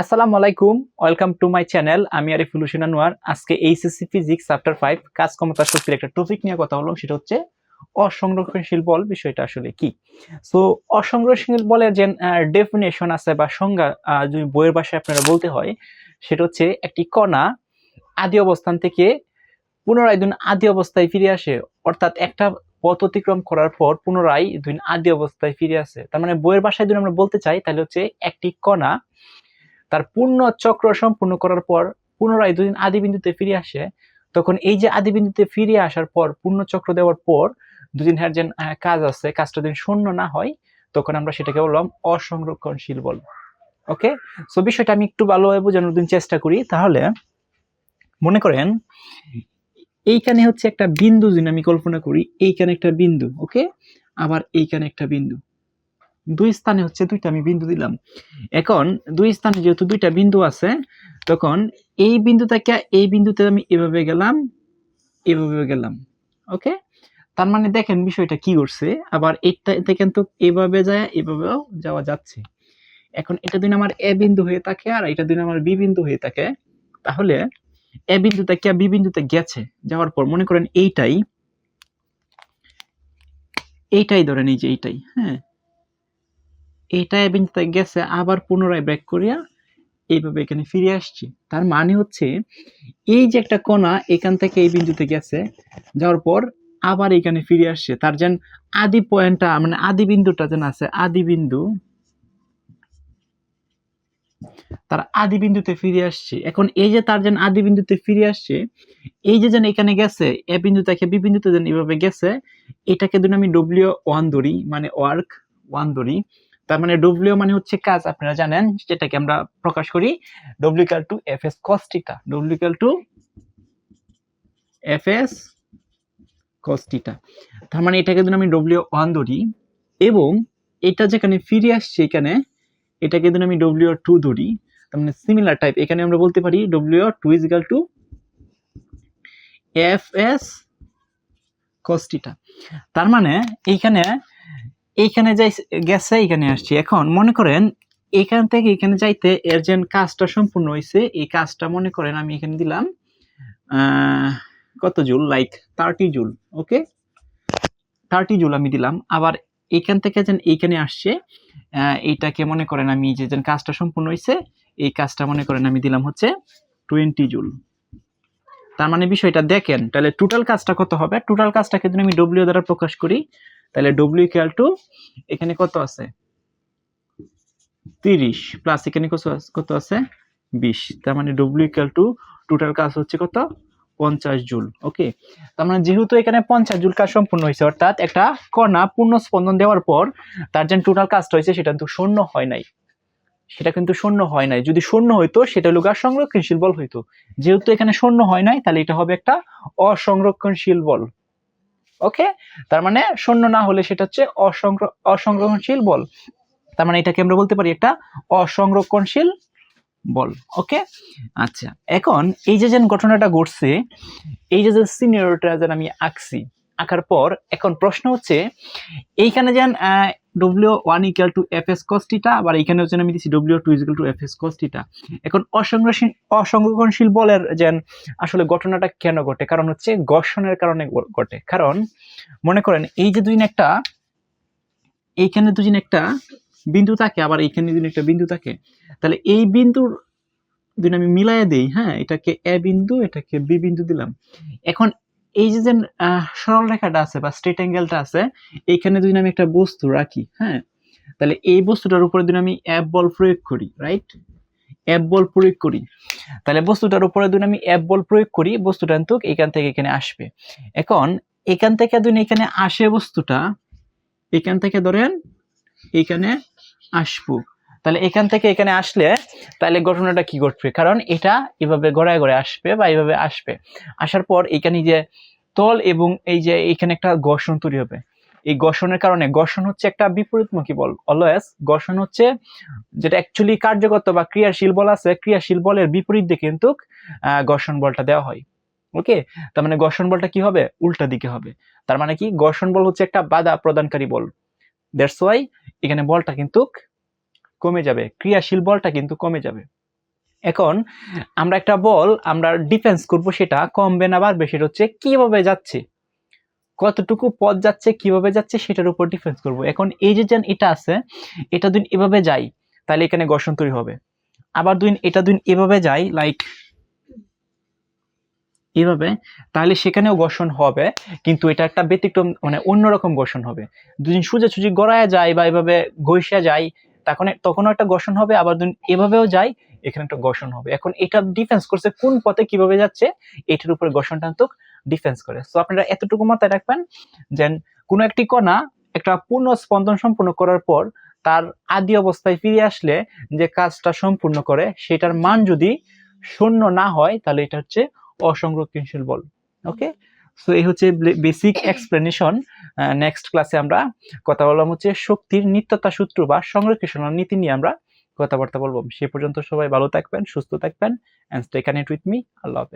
আসসালামু আলাইকুম welcome to my channel আমি আরিফুল হোসেন আনোয়ার আজকে এইচএসসি ফিজিক্স চ্যাপ্টার ফাইভ কাজ ক্ষমতা শক্তির একটা টপিক নিয়ে কথা বললাম সেটা হচ্ছে অসংরক্ষণশীল বল বিষয়টা আসলে কি? সো অসংরক্ষণশীল বলের যে ডেফিনেশন আছে বা সংজ্ঞা যদি বইয়ের ভাষায় আপনারা বলতে হয়, সেটা হচ্ছে একটি কণা আদি অবস্থান থেকে পুনরায় দুই আদি অবস্থায় ফিরে আসে। অর্থাৎ একটা পথ অতিক্রম করার পর পুনরায় দুই আদি অবস্থায় ফিরে আসে। তার মানে বইয়ের ভাষায় যদি আমরা বলতে চাই, তাহলে হচ্ছে একটি কণা তার পূর্ণ চক্র সম্পূর্ণ করার পর পুনরায় দুদিন আদি বিন্দুতে ফিরে আসে। তখন এই যে আদি বিন্দুতে ফিরে আসার পর, পূর্ণ চক্র দেওয়ার পর দুদিন হ্যার যে কাজ আছে, কাজটা যদি শূন্য না হয়, তখন আমরা সেটাকে বললাম অসংরক্ষণশীল বল। ওকে সো বিষয়টা আমি একটু ভালোভাবে বোঝানোর দিন চেষ্টা করি। তাহলে মনে করেন, এইখানে হচ্ছে একটা বিন্দু যদি আমি কল্পনা করি, এইখানে একটা বিন্দু ওকে আবার এইখানে একটা বিন্দু। দুই স্থানে হচ্ছে দুইটা আমি বিন্দু দিলাম। এখন দুই স্থানে যেহেতু দুইটা বিন্দু আছে, তখন এই বিন্দু থেকে এই বিন্দুতে আমি এভাবে গেলাম এভাবে গেলাম। ওকে? তার মানে দেখেন বিষয়টা কি করছে, আবার এটা দেখেন তো এভাবে যায়, এভাবেও যাওয়া যাচ্ছে। এখন এটা দিন আমার এ বিন্দু হয়ে থাকে আর এটা দিন আমার বি বিন্দু হয়ে থাকে। তাহলে এ বিন্দু থেকে বি বিন্দুতে গেছে, যাওয়ার পর মনে করেন এইটাই এইটাই ধরেন এই যে এইটাই হ্যাঁ? এইটা এ বিন্দুতে গেছে, আবার পুনরায় ব্রেক করিয়া এইভাবে এখানে ফিরে আসছি। তার মানে হচ্ছে, এই যে একটা কণা এখান থেকে এই বিন্দুতে গেছে, যাওয়ার পর আবার এখানে ফিরে আসছে। তার যেন আদি পয়েন্টটা মানে আদি বিন্দুটা যেন আছে, আদি বিন্দু। তার আদি বিন্দুতে ফিরে আসছে। এখন এই যে তার যেন আদি বিন্দুতে ফিরে আসছে, এই যে যেন এখানে গেছে, এ বিন্দু থেকে বি বিন্দুতে যেন এভাবে গেছে, এটাকে যদি আমি ডব্লিউ ওয়ান ধরি মানে ওয়ার্ক ওয়ান ধরি। তার মানে ডব্লিউ মানে হচ্ছে কাজ, আপনারা জানেন, যেটাকে আমরা প্রকাশ করি W equal to F S cos theta W equal to F S cos theta তার মানে এটাকে যদি আমি ডব্লিউ ওয়ান ধরি, এবং এটা যেখানে ফিরে আসছে এখানে, এটাকে যদি আমি ডব্লিউ টু ধরি, তার মানে সিমিলার টাইপ এখানে আমরা বলতে পারি W two is equal to F S cos theta তার মানে এইখানে এইখানে যাই, গেছে এখানে আসছি। এখন মনে করেন এখান থেকে এখানে যাইতে এর যে কাজটা সম্পূর্ণ হয়েছে এই কাজটা মনে করেন আমি এখানে দিলাম কত joule? Like thirty joule okay thirty joule আমি দিলাম। আবার এখান থেকে যেন এইখানে আসছে এইটাকে মনে করেন আমি যে যেন কাজটা সম্পূর্ণ হয়েছে এই কাজটা মনে করেন আমি দিলাম হচ্ছে টোয়েন্টি জুল। তার মানে বিষয়টা দেখেন, তাহলে টোটাল কাজটা কত হবে? টোটাল কাজটাকে যদি আমি ডব্লিউ দ্বারা প্রকাশ করি তাহলে ডব্লিউ ইকুয়াল টু এখানে কত আছে? তিরিশ। প্লাস এখানে কত আছে- বিশ। তার মানে ডব্লিউ ইকুয়াল টু টোটাল কাজ হচ্ছে কত? পঞ্চাশ জুল। ওকে তার মানে যেহেতু এখানে পঞ্চাশ জুল কাজ সম্পূর্ণ হয়েছে, অর্থাৎ একটা কণা পূর্ণ স্পন্দন দেওয়ার পর তার যে টোটাল কাজটা হয়েছে সেটা কিন্তু শূন্য হয় নাই। সেটা কিন্তু শূন্য হয় নাই। যদি শূন্য হইতো, সেটা হলো গা সংরক্ষণশীল বল হইতো। যেহেতু এখানে শূন্য হয় নাই, তাহলে এটা হবে একটা অসংরক্ষণশীল বল। ওকে তার মানে শূন্য না হলে সেটা হচ্ছে অসংর অসংরক্ষণশীল বল। তার মানে এটাকে আমরা বলতে পারি একটা অসংরক্ষণশীল বল। ওকে আচ্ছা এখন এই যে যেন ঘটনাটা ঘটছে, এই যে যে সিনিয়রটা যেন আমি আঁকছি, আঁকার পর এখন প্রশ্ন হচ্ছে, এইখানে যেন W one equal to F S cos theta আবার এইখানে হচ্ছে আমি দিচ্ছি W two equal to F S cos theta এখন অসংরক্ষণ অসংরক্ষণশীল বলের যেন আসলে ঘটনাটা কেন ঘটে? কারণ হচ্ছে ঘর্ষণের কারণে ঘটে। কারণ মনে করেন এই যে দুদিন একটা, এইখানে দুদিন একটা বিন্দু থাকে, আবার এইখানে দুদিন একটা বিন্দু থাকে। তাহলে এই বিন্দুর যদি আমি মিলাইয়া দিই হ্যাঁ? এটাকে এ বিন্দু, এটাকে বি বিন্দু দিলাম। এখন এই যে সরল রেখাটা আছে বা স্ট্রেট অ্যাঙ্গেলটা আছে, এইখানে যদি আমি একটা বস্তু রাখি হ্যাঁ তাহলে এই বস্তুটার উপরে যদি আমি অ্যাপ বল প্রয়োগ করি রাইট অ্যাপ বল প্রয়োগ করি, তাহলে বস্তুটার উপরে যদি আমি অ্যাপ বল প্রয়োগ করি, বস্তুটা কিন্তু এখান থেকে এখানে আসবে। এখন, এখান থেকে যদি এখানে আসে বস্তুটা, এখান থেকে ধরেন, এখানে আসব। তাহলে এখান থেকে এখানে আসলে তাহলে ঘটনাটা কি ঘটবে? কারণ এটা এভাবে গড়ায় গড়ে আসবে বা এইভাবে আসবে। আসার পর এখানে যে তল এবং এই যে এখানে একটা ঘর্ষণ তৈরি হবে। এই ঘর্ষণের কারণে, ঘর্ষণ হচ্ছে একটা বিপরীতমুখী বল, অলওয়েজ। ঘর্ষণ হচ্ছে যেটা অ্যাকচুয়ালি কার্যগত বা ক্রিয়াশীল বল আছে, ক্রিয়াশীল বলের বিপরীত দিকে কিন্তু ঘর্ষণ বলটা দেওয়া হয়। ওকে? তার মানে ঘর্ষণ বলটা কি হবে? উল্টা দিকে হবে। তার মানে কি? ঘর্ষণ বল হচ্ছে একটা বাধা প্রদানকারী বল। দ্যাটস ওয়াই এখানে বলটা কিন্তু কমে যাবে। ক্রিয়াশীল বলটা কিন্তু কমে যাবে। এখন আমরা একটা বল আমরা ডিফেন্স করব সেটা কমবে না বাড়বে সেটা হচ্ছে কীভাবে যাচ্ছে। কতটুকু পথ যাচ্ছে, কীভাবে যাচ্ছে সেটার উপর ডিফেন্স করব। এখন এই যে যেন এটা আছে, এটা দুই এভাবে যাই, তাহলে এখানে ঘর্ষণ তৈরি হবে। আবার দুই এটা দুই এভাবে যাই লাইক এভাবে, তাহলে সেখানেও ঘর্ষণ হবে, কিন্তু এটা একটা ব্যতিক্রম মানে অন্যরকম ঘর্ষণ হবে। দুদিন সুজে সুজি গড়ায় যায় বা এভাবে ঘষা যায় তখন, তখনও একটা ঘর্ষণ হবে, আবার এভাবেও যায়, এখানে একটা ঘর্ষণ হবে। এখন এটা ডিফেন্স করছে কোন পথে কীভাবে যাচ্ছে, এটার উপরে ঘর্ষণ টান্তক ডিফেন্স করে। সো আপনারা এতটুকু মাথায় রাখবেন যে কোনো একটি কণা একটা পূর্ণ স্পন্দন সম্পূর্ণ করার পর, তার আদি অবস্থায় ফিরে আসলে যে কাজটা সম্পূর্ণ করে, সেটার মান যদি শূন্য না হয়, তাহলে এটা হচ্ছে অসংরক্ষণশীল বল। ওকে সো এই হচ্ছে বেসিক এক্সপ্লেনেশন নেক্সট ক্লাসে আমরা কথা বললাম হচ্ছে শক্তির নিত্যতা সূত্র বা সংরক্ষণ নীতি নিয়ে আমরা কথাবার্তা বলব। সে পর্যন্ত সবাই ভালো থাকবেন, সুস্থ থাকবেন and stay connect with me আল্লাহ হাফেজ।